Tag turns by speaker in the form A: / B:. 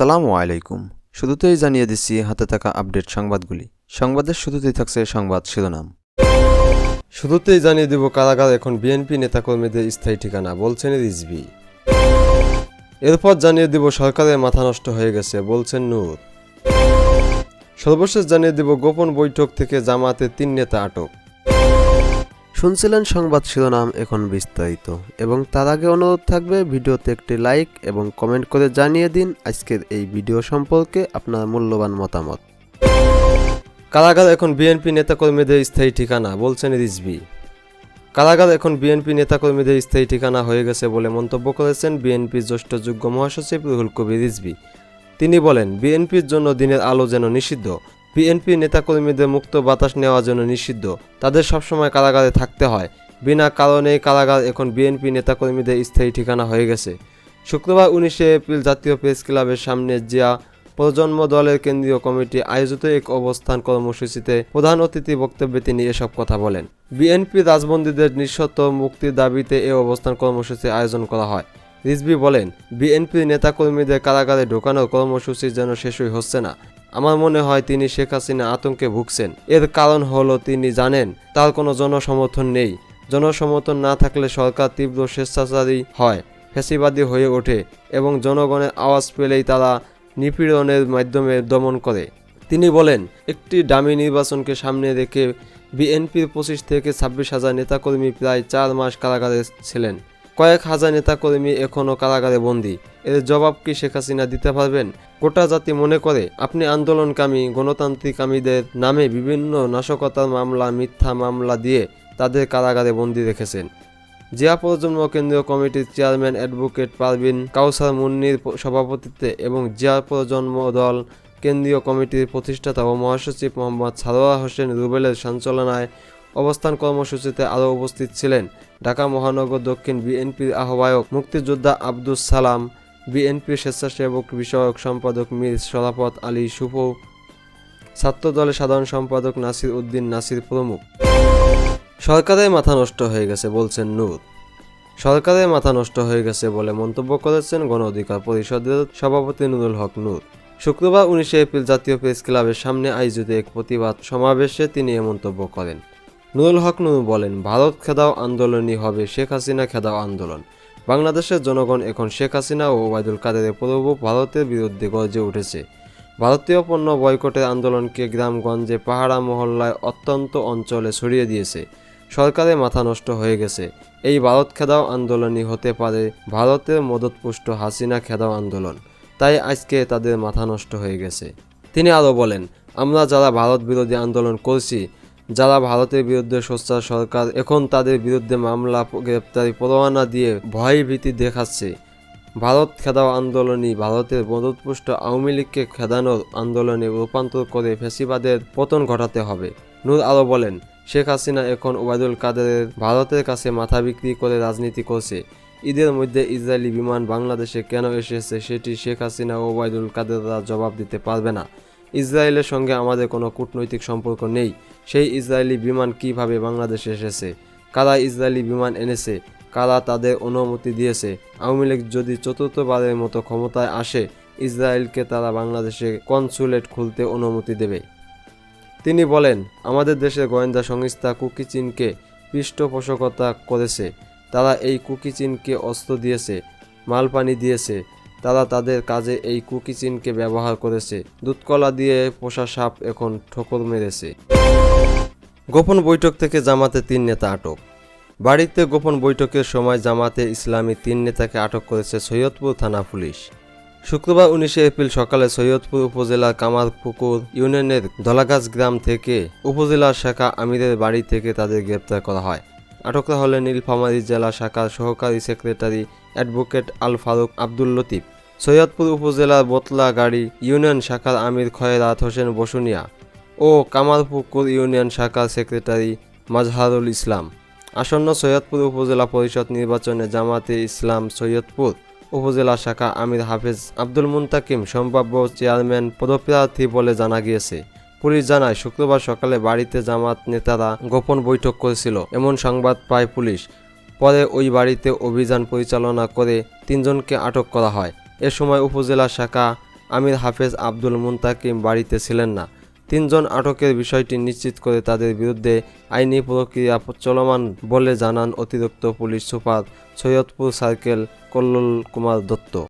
A: আসসালামু আলাইকুম। শুরুতেই জানিয়ে দিচ্ছি হাতে থাকা আপডেট সংবাদগুলি। সংবাদের শুরুতেই থাকছে সংবাদ শিরোনাম।
B: শুরুতেই জানিয়ে দেব কারাগার এখন বিএনপি নেতাকর্মীদের স্থায়ী ঠিকানা, বলছেন রিজভি। এরপর জানিয়ে দেব সরকারের মাথা নষ্ট হয়ে গেছে, বলছেন নূর। সর্বশেষ জানিয়ে দেব গোপন বৈঠক থেকে জামাতে তিন নেতা আটক।
A: শুনছিলেন সংবাদ শিরোনাম এখন বিস্তারিত। এবং তার আগে অনুরোধ থাকবে ভিডিওতে একটি লাইক এবং কমেন্ট করে জানিয়ে দিন আজকের এই ভিডিও সম্পর্কে আপনার মূল্যবান মতামত।
B: কারাগার এখন বিএনপি নেতাকর্মীদের স্থায়ী ঠিকানা, বলছেন রিজভি। কারাগার এখন বিএনপি নেতাকর্মীদের স্থায়ী ঠিকানা হয়ে গেছে বলে মন্তব্য করেছেন বিএনপির জ্যেষ্ঠ যোগ্য মহাসচিব রুহুল কবির রিজভি। তিনি বলেন, বিএনপির জন্য দিনের আলো যেন নিষিদ্ধ বিএনপি নেতাকর্মীদের মুক্ত বাতাস নেওয়ার জন্য নিষিদ্ধ। তাদের সবসময় কারাগারে থাকতে হয়। বিনা কারণে কারাগার এখন বিএনপি নেতাকর্মীদের স্থায়ী ঠিকানা হয়ে গেছে। শুক্রবার উনিশে এপ্রিল জাতীয় প্রেস ক্লাবের সামনে জিয়া প্রজন্ম দলের কেন্দ্রীয় কমিটি আয়োজিত এক অবস্থান কর্মসূচিতে প্রধান অতিথি বক্তব্যে তিনি এসব কথা বলেন। বিএনপি রাজবন্দীদের নিঃশর্ত মুক্তির দাবিতে এ অবস্থান কর্মসূচি আয়োজন করা হয়। রিজভি বলেন বিএনপির নেতাকর্মীদের কারাগারে ঢোকানোর কর্মসূচি যেন শেষই হচ্ছে না। আমার মনে হয় তিনি শেখ হাসিনা আতঙ্কে ভুগছেন। এর কারণ হলো তিনি জানেন, তার কোনো জনসমর্থন নেই। জনসমর্থন না থাকলে সরকার তীব্র স্বেচ্ছাচারী হয়, ফ্যাসিবাদী হয়ে ওঠে এবং জনগণের আওয়াজ পেলেই তারা নিপীড়নের মাধ্যমে দমন করে। তিনি বলেন, একটি ডামি নির্বাচনকে সামনে রেখে বিএনপির পঁচিশ থেকে ছাব্বিশ হাজার নেতাকর্মী প্রায় চার মাস কারাগারে ছিলেন। কয়েক হাজার নেতাকর্মী এখনও কারাগারে বন্দী। এর জবাব কি শেখ হাসিনা দিতে পারবেন? গোটা জাতি মনে করে, আপনি আন্দোলনকামী, গণতান্ত্রিকামীদের নামে বিভিন্ন নাশকতার মামলা, মিথ্যা মামলা দিয়ে তাদের কারাগারে বন্দী রেখেছেন। জিয়া প্রজন্ম কেন্দ্রীয় কমিটির চেয়ারম্যান অ্যাডভোকেট পারভিন কাউসার মুন্নির সভাপতিত্বে এবং জিয়া প্রজন্ম দল কেন্দ্রীয় কমিটির প্রতিষ্ঠাতা ও মহাসচিব মোহাম্মদ সারোয়ার হোসেন রুবেলের সঞ্চালনায় অবস্থান কর্মসূচিতে আরও উপস্থিত ছিলেন ঢাকা মহানগর দক্ষিণ বিএনপির আহ্বায়ক মুক্তিযোদ্ধা আব্দুস সালাম। বিএনপির স্বেচ্ছাসেবক বিষয়ক সম্পাদক মির সরাফত আলী সুফ ছাত্র দলের সাধারণ সম্পাদক নাসির উদ্দিন নাসির প্রমুখ। সরকারের মাথা নষ্ট হয়ে গেছে বলছেন নূর। সরকারের মাথা নষ্ট হয়ে গেছে বলে মন্তব্য করেছেন গণ অধিকার পরিষদের সভাপতি নুরুল হক নূর। শুক্রবার উনিশে এপ্রিল জাতীয় প্রেস ক্লাবের সামনে আয়োজিত এক প্রতিবাদ সমাবেশে তিনি এ মন্তব্য করেন। নুরুল হক নূর বলেন, ভারত খেদাও আন্দোলনই হবে, শেখ হাসিনা খেদাও আন্দোলন। বাংলাদেশের জনগণ এখন শেখ হাসিনা ও ওবায়দুল কাদেরের প্রভু ভারতের বিরুদ্ধে গর্জে উঠেছে। ভারতীয় পণ্য বয়কটের আন্দোলনকে গ্রামগঞ্জে পাহাড়া মহল্লায় অত্যন্ত অঞ্চলে ছড়িয়ে দিয়েছে। সরকারের মাথা নষ্ট হয়ে গেছে। এই ভারত খেদাও আন্দোলনই হতে পারে ভারতের মদতপুষ্ট হাসিনা খেদাও আন্দোলন। তাই আজকে তাদের মাথা নষ্ট হয়ে গেছে। তিনি আরও বলেন, আমরা যারা ভারত বিরোধী আন্দোলন করছি যারা ভারতের বিরুদ্ধে সোচ্চার সরকার এখন তাদের বিরুদ্ধে মামলা, গ্রেপ্তারি, পরোয়ানা দিয়ে ভয় ভীতি দেখাচ্ছে। ভারত খেদাও আন্দোলনই ভারতের মদতপুষ্ট আওয়ামী লীগকে খেদানোর আন্দোলনে রূপান্তর করে ফেসিবাদের পতন ঘটাতে হবে। নূর আরও বলেন, শেখ হাসিনা এখন ওবায়দুল কাদেরের ভারতের কাছে মাথা বিক্রি করে রাজনীতি করছে। ঈদের মধ্যে ইসরায়েলি বিমান বাংলাদেশে কেন এসেছে সেটি শেখ হাসিনা ও ওবায়দুল কাদেররা জবাব দিতে পারবে না। ইসরায়েলের সঙ্গে আমাদের কোনো কূটনৈতিক সম্পর্ক নেই। সেই ইসরায়েলি বিমান কীভাবে বাংলাদেশে এসেছে? কারা ইসরায়েলি বিমান এনেছে? কারা তাদের অনুমতি দিয়েছে? আওয়ামী লীগ যদি চতুর্থবারের মতো ক্ষমতায় আসে, ইসরায়েলকে তারা বাংলাদেশে কনসুলেট খুলতে অনুমতি দেবে। তিনি বলেন, আমাদের দেশের গোয়েন্দা সংস্থা কুকি চীনকে পৃষ্ঠপোষকতা করেছে। তারা এই কুকি চীনকে অস্ত্র দিয়েছে, মালপানি দিয়েছে। তারা তাদের কাজে এই কুকি চীনকে ব্যবহার করেছে। দুধকলা দিয়ে পোষা সাপ এখন ঠোকর মেরেছে। গোপন বৈঠক থেকে জামাতে তিন নেতা আটক। বাড়িতে গোপন বৈঠকের সময় জামাতে ইসলামী তিন নেতাকে আটক করেছে সৈয়দপুর থানা পুলিশ। শুক্রবার উনিশে এপ্রিল সকালে সৈয়দপুর উপজেলার কামারপুকুর ইউনিয়নের দলাগাছ গ্রাম থেকে উপজেলা শাখা আমিরের বাড়ি থেকে তাদের গ্রেপ্তার করা হয়। আটকরা হলেন নীলফামারী জেলা শাখার সহকারী সেক্রেটারি অ্যাডভোকেট আল ফারুক আব্দুল লতিফ। সৈয়দপুর উপজেলার বোতলা গাড়ি ইউনিয়ন শাখার আমির খয়রাত হোসেন বসুনিয়া ও কামারপুকুর ইউনিয়ন শাখার সেক্রেটারি মাজহারুল ইসলাম। আসন্ন সৈয়দপুর উপজেলা পরিষদ নির্বাচনে জামাতে ইসলাম সৈয়দপুর উপজেলা শাখা আমির হাফেজ আব্দুল মুন্তাকিম সম্ভাব্য চেয়ারম্যান পদপ্রার্থী বলে জানা গিয়েছে। পুলিশ জানায়, শুক্রবার সকালে বাড়িতে জামাত নেতারা গোপন বৈঠক করেছিল। এমন সংবাদ পায় পুলিশ। পরে ওই বাড়িতে অভিযান পরিচালনা করে তিনজনকে আটক করা হয়। এ সময় উপজেলা শাখা আমির হাফেজ আব্দুল মুন্তাকিম বাড়িতে ছিলেন না। তিনজন আটকের বিষয়টি নিশ্চিত করে তাদের বিরুদ্ধে আইনি প্রক্রিয়া চলমান বলে জানান অতিরিক্ত police super Saidpur circle Kallol Kumar Dutta.